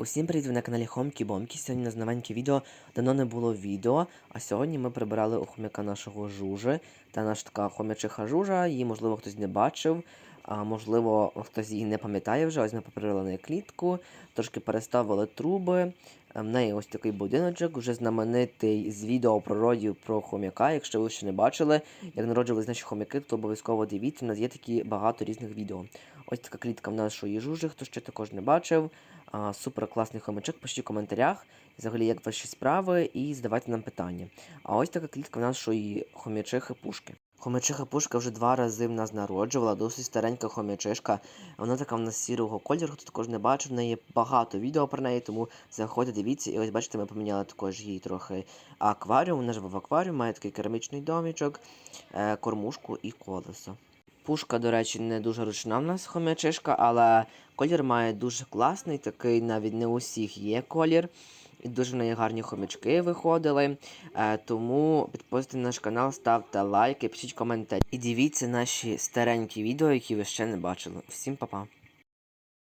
Усім привіт, ви на каналі Хомкі Бомкі. Сьогодні у нас новеньке відео. Давно не було відео, а сьогодні ми прибирали у хомяка нашого жужи. Та наша така хомячиха жужа, її, можливо, хтось не бачив, а можливо, хтось її не пам'ятає вже. Ось ми поприбирали неї клітку, трошки переставили труби. Е, В неї ось такий будиночок, вже знаменитий з відео про родів про хомяка. Якщо ви ще не бачили, як народжувались наші хомяки, то обов'язково дивіться. У нас є такі багато різних відео. Ось така клітка в нашої жужи, хто ще також не бачив. А, супер класний хомячок, пишіть в коментарях. Взагалі, як ваші справи, і задавайте нам питання. А ось така клітка в нашої хомячихи пушки. Хомячиха пушка вже два рази в нас народжувала, досить старенька хомячишка. Вона така в нас сірого кольору, хто також не бачив. В неї багато відео про неї, тому заходьте, дивіться. І ось бачите, ми поміняли також їй трохи акваріум. Вона живе в акваріумі, має такий керамічний домічок, е, кормушку і колесо. Пушка, до речі, не дуже ручна в нас хомячишка, але колір має дуже класний, такий навіть не у всіх є колір. І дуже в неї гарні хомячки виходили. Е, тому підписуйтесь на наш канал, ставте лайки, пишіть коментарі. І дивіться наші старенькі відео, які ви ще не бачили. Всім па-па!